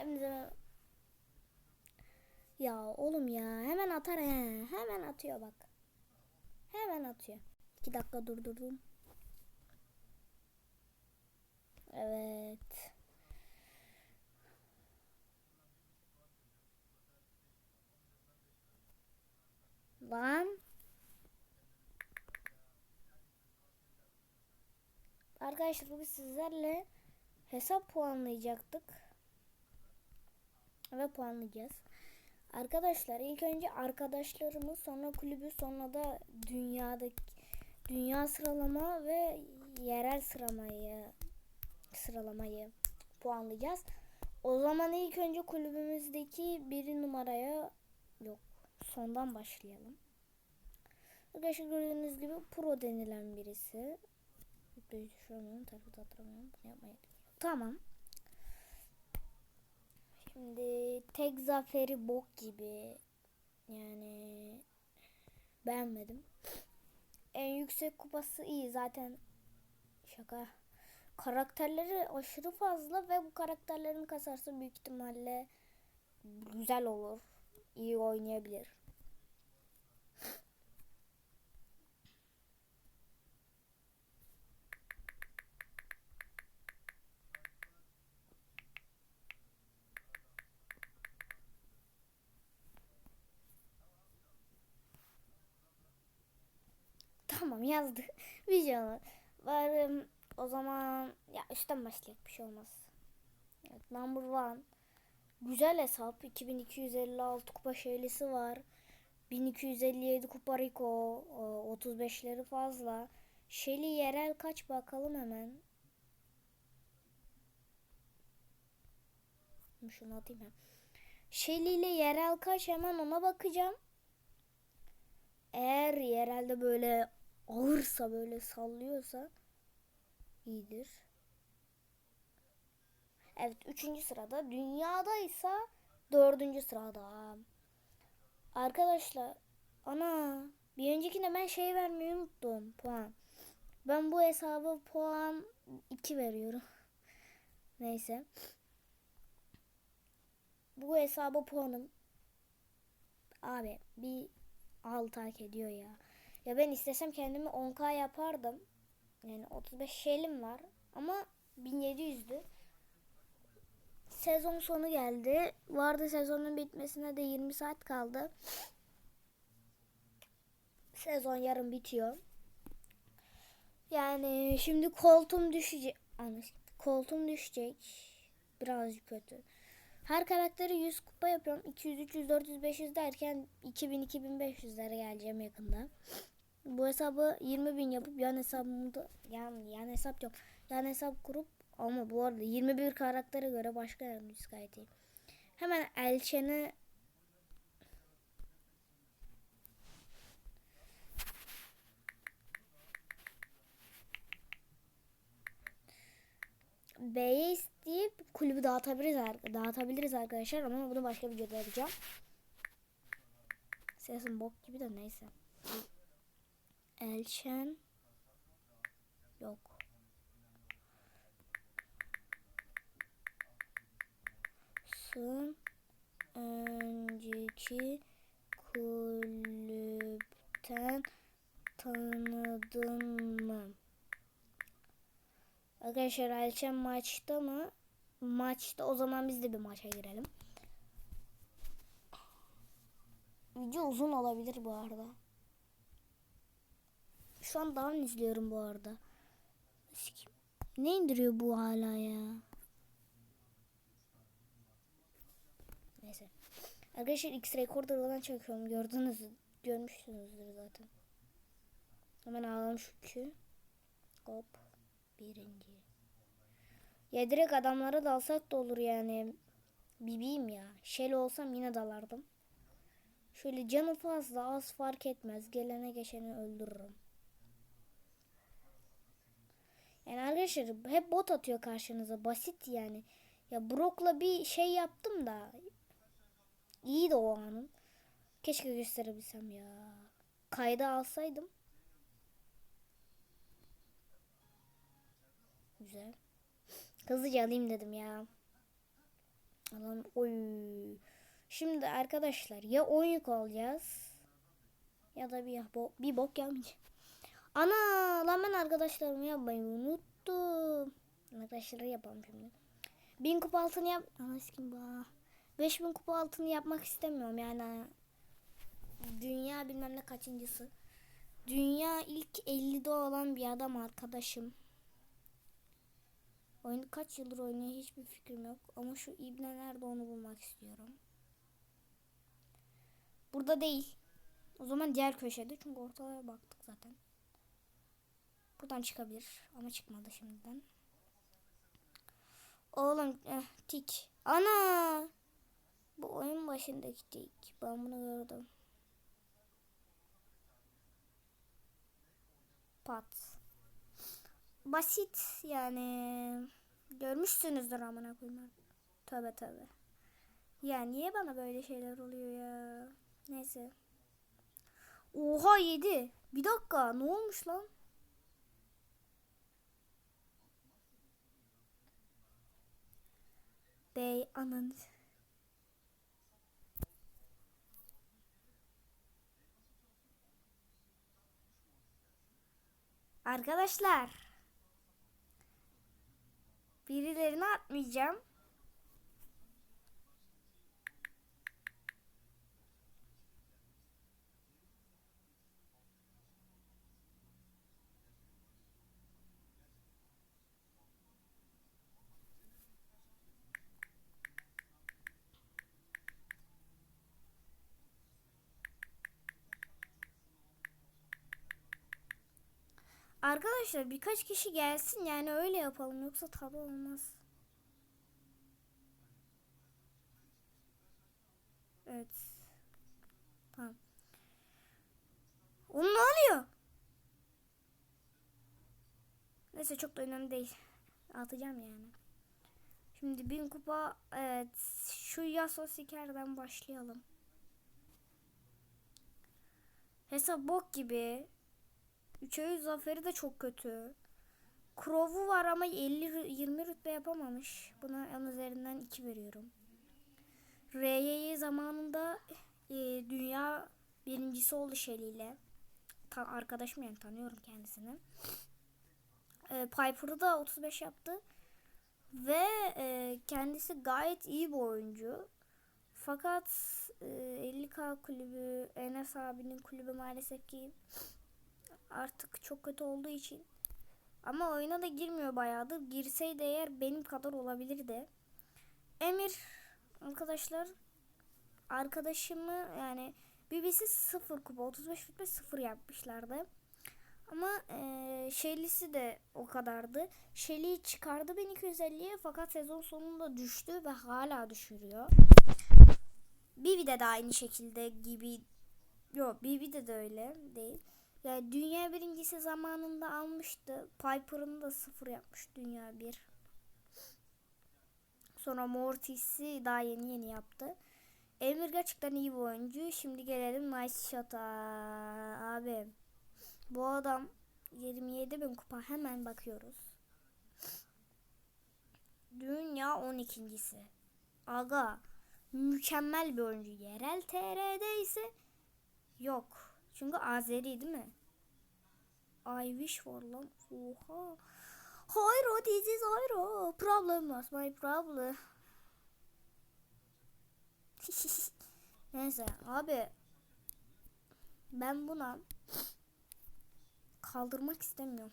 Hepinize Ya oğlum ya hemen atar he. Hemen atıyor bak. Hemen atıyor. 2 dakika durdurdum. Evet. Lan. Arkadaşlar bugün sizlerle hesap puanlayacaktık. Ve puanlayacağız. Arkadaşlar ilk önce arkadaşlarımı sonra kulübü sonra da dünyadaki dünya sıralama ve yerel sıralamayı sıralamayı puanlayacağız. O zaman ilk önce kulübümüzdeki bir numaraya yok sondan başlayalım. Arkadaşlar gördüğünüz gibi pro denilen birisi. Düşüramıyorum, tarafı atamıyorum. Bunu yapmayı Tamam. Şimdi tek zaferi bok gibi. Yani beğenmedim. En yüksek kupası iyi zaten. Şaka. Karakterleri aşırı fazla ve bu karakterlerin kasarsa büyük ihtimalle güzel olur. İyi oynayabilir. Tamam yazdık. Videonu. Varım. O zaman ya üstten başlayalım bir şey olmaz. Evet, number one. Güzel hesap. 2256 kupa şeylisi var. 1257 kupa Rico. 35'leri fazla. Şeli yerel kaç bakalım hemen. Şunu atayım ben. Şeli ile yerel kaç hemen ona bakacağım. Eğer yerelde böyle ağırsa böyle sallıyorsa iyidir. Evet üçüncü sırada. Dünyadaysa dördüncü sırada. Arkadaşlar ana bir öncekine ben şey vermeyi unuttum puan. Ben bu hesabı puan 2 veriyorum. Neyse. Bu hesabı puanım abi bir 6 hak ediyor ya. Ya ben istesem kendimi 10k yapardım. Yani 35 şeylim var ama 1700'dü. Sezon sonu geldi. Vardı sezonun bitmesine de 20 saat kaldı. Sezon yarın bitiyor. Yani şimdi koltuğum düşecek. Koltuğum düşecek. Birazcık kötü. Her karakteri 100 kupa yapıyorum. 200, 300, 400, 500 derken 2000, 2500'lere geleceğim yakında. Bu hesabı 20 bin yapıp yan hesabımı da yan, yan hesap yok. Yan hesap kurup ama bu arada 21 karaktere göre başka gayet iyi. Hemen Elçen'i B'ye isteyip kulübü dağıtabiliriz, dağıtabiliriz arkadaşlar ama bunu başka videoda yapacağım. Sesim bok gibi de neyse. Elşen yok. Sun önceki kulüpten tanıdın mı? Arkadaşlar Elçen maçta mı? Maçta o zaman biz de bir maça girelim. Video uzun olabilir bu arada. Şu an daha izliyorum bu arada. Ne indiriyor bu hala ya? Neyse. Arkadaşlar X Recorder'dan çekiyorum. Gördünüz, görmüşsünüzdür zaten. Hemen alalım şu kü. Hop. Birinci. Ya direkt adamlara dalsak da olur yani. Bibiyim ya. Şel olsam yine dalardım. Şöyle canı fazla az fark etmez. Gelene geçeni öldürürüm. Yani arkadaşlar hep bot atıyor karşınıza. Basit yani. Ya Brock'la bir şey yaptım da. İyi de o anın. Keşke gösterebilsem ya. Kayda alsaydım. Güzel. Hızlıca alayım dedim ya. Lan oy. Şimdi arkadaşlar ya 10 yük olacağız ya da bir bir bok gelmeyecek. Ana lan ben arkadaşlarımı yapmayı unuttum. Arkadaşları yapalım şimdi. 1000 kupa altını yap. Ana sikim ba. 5000 kupa altını yapmak istemiyorum yani. Dünya bilmem ne kaçıncısı. Dünya ilk 50'de olan bir adam arkadaşım. Oyunu kaç yıldır oynuyor hiçbir fikrim yok. Ama şu İbne nerede onu bulmak istiyorum. Burada değil. O zaman diğer köşede çünkü ortaya baktık zaten. Buradan çıkabilir ama çıkmadı şimdiden. Oğlum eh, tik. Ana! Bu oyun başındaki tik. Ben bunu gördüm. Pat. Basit yani. Görmüşsünüzdür amına koyayım. Tövbe tövbe. Ya niye bana böyle şeyler oluyor ya? Neyse. Oha yedi. Bir dakika ne olmuş lan? Bey ananı. Arkadaşlar. Birilerini atmayacağım. Arkadaşlar birkaç kişi gelsin yani öyle yapalım yoksa tabi olmaz. Evet. Tamam. Oğlum ne oluyor? Neyse çok da önemli değil. Atacağım yani. Şimdi bin kupa evet şu Yasuo Siker'den başlayalım. Hesap bok gibi. 3'e 100 zaferi de çok kötü. Crow'u var ama 50 20 rütbe yapamamış. Buna en üzerinden 2 veriyorum. RYY zamanında e, dünya birincisi oldu Shelly. Ta, arkadaşım yani tanıyorum kendisini. E, Piper'ı da 35 yaptı. Ve e, kendisi gayet iyi bir oyuncu. Fakat e, 50K kulübü, Enes abinin kulübü maalesef ki artık çok kötü olduğu için. Ama oyuna da girmiyor bayağıdır. Girseydi eğer benim kadar olabilirdi. Emir arkadaşlar arkadaşımı yani BBC 0 kupa 35 rütbe 0 yapmışlardı. Ama e, Shelly'si de o kadardı. Shelly çıkardı 1250'ye fakat sezon sonunda düştü ve hala düşürüyor. Bibi'de de aynı şekilde gibi yok Bibi'de de öyle değil. Yani dünya birincisi zamanında almıştı. Piper'ın da sıfır yapmış dünya bir. Sonra Mortis'i daha yeni yeni yaptı. Emir gerçekten iyi bir oyuncu. Şimdi gelelim Nice Shot'a. Abi bu adam 27 bin kupa hemen bakıyoruz. Dünya 12.si. Aga mükemmel bir oyuncu. Yerel TR'de ise yok. Çünkü Azeri değil mi? Wish for lan. Oha. Hayro this is Hayro. Problem was my problem. Neyse abi. Ben buna kaldırmak istemiyorum.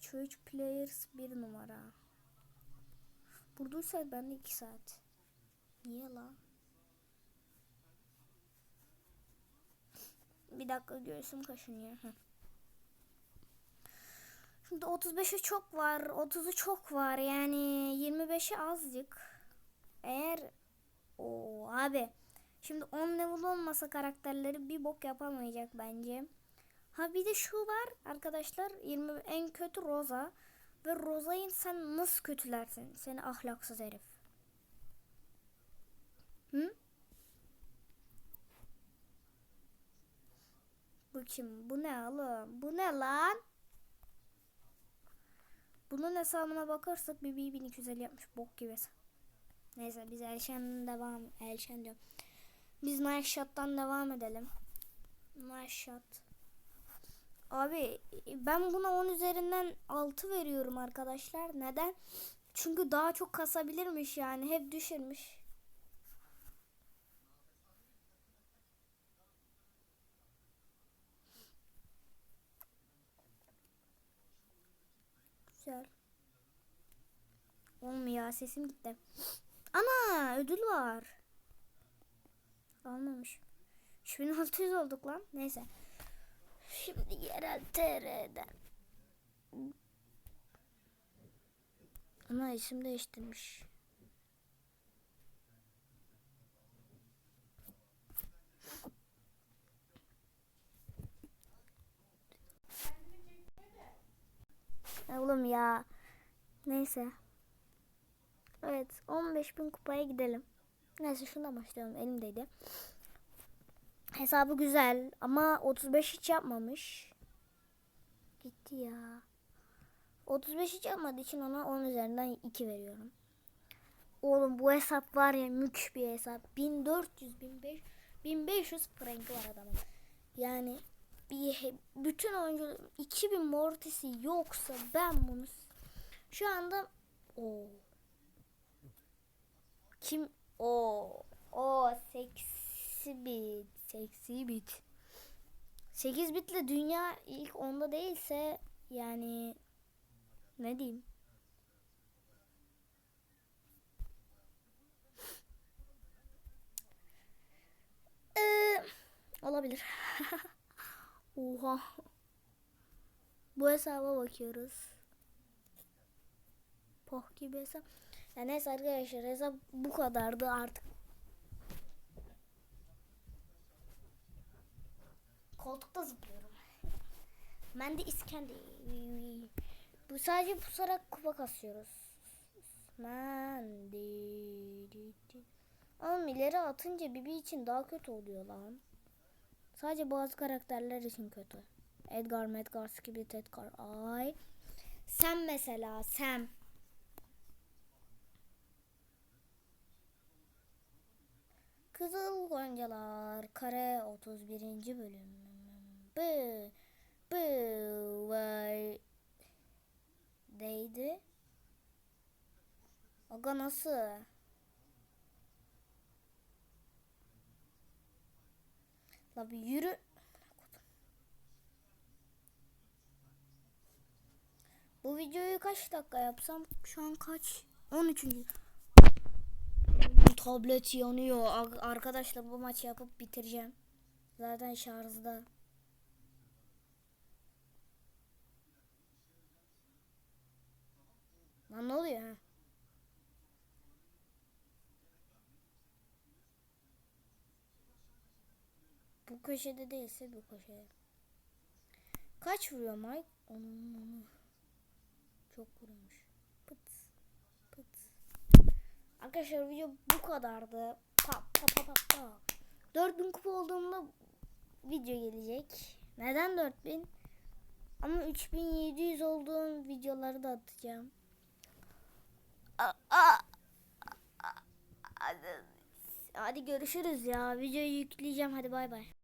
Church Players bir numara. Buradaysa ben de iki saat. Niye la? Bir dakika göğsüm kaşınıyor. Şimdi 35'i çok var. 30'u çok var. Yani 25'i azıcık. Eğer o abi şimdi 10 level olmasa karakterleri bir bok yapamayacak bence. Ha bir de şu var arkadaşlar 20 en kötü Rosa ve Rosa'yı sen nasıl kötülersin? Seni ahlaksız herif. Hı? Bu kim? Bu ne oğlum? Bu ne lan? Bunun hesabına bakarsak bir 1250 yapmış bok gibi. Neyse biz Elşen devam Elşen diyorum. Biz Nice Shot'tan devam edelim. Nice Shot. Abi ben buna 10 üzerinden 6 veriyorum arkadaşlar. Neden? Çünkü daha çok kasabilirmiş yani. Hep düşürmüş. Güzel. Olmuyor sesim gitti. Ana ödül var. Almamış. 3600 olduk lan. Neyse. Şimdi yerel TR'den. Ana isim değiştirmiş. Oğlum ya. Neyse. Evet 15 bin kupaya gidelim. Neyse şuna başlayalım elimdeydi. Hesabı güzel ama 35 hiç yapmamış. Gitti ya. 35 hiç yapmadığı için ona 10 üzerinden 2 veriyorum. Oğlum bu hesap var ya mük bir hesap. 1400 1500 1500 frankı var adamın. Yani bir bütün oyuncu 2000 mortisi yoksa ben bunu şu anda o. Kim? O. O seksi bit seksi bit. 8 bitle dünya ilk onda değilse yani ne diyeyim? Olabilir. Oha. Bu hesaba bakıyoruz. Poh gibi hesap. Ya neyse arkadaşlar hesap bu kadardı artık. Koltukta zıplıyorum. Ben de İskender. Bu sadece pusarak kupa kasıyoruz. Ben de. Ama ileri atınca Bibi için daha kötü oluyor lan. Sadece bazı karakterler için kötü. Edgar, Medgar, Skibidi, Edgar, Ay. Sen mesela, sen. Kızıl Goncalar, Kare 31. bölüm. Bu, bu, vay. Değdi. Aga nasıl? La bir yürü. Bu videoyu kaç dakika yapsam? Şu an kaç? 13. Tablet yanıyor. Ar- Arkadaşlar bu maçı yapıp bitireceğim. Zaten şarjda. Lan ne oluyor Bu köşede değilse bu köşede. Kaç vuruyor Mike? Onun onu. Çok vuruyormuş. Pıt pıt. Arkadaşlar video bu kadardı. Pa pa pa pa pa. 4000 kupa olduğumda video gelecek. Neden 4000? Ama 3700 olduğum videoları da atacağım. Aa, aa, aa, hadi görüşürüz ya. Videoyu yükleyeceğim. Hadi bay bay.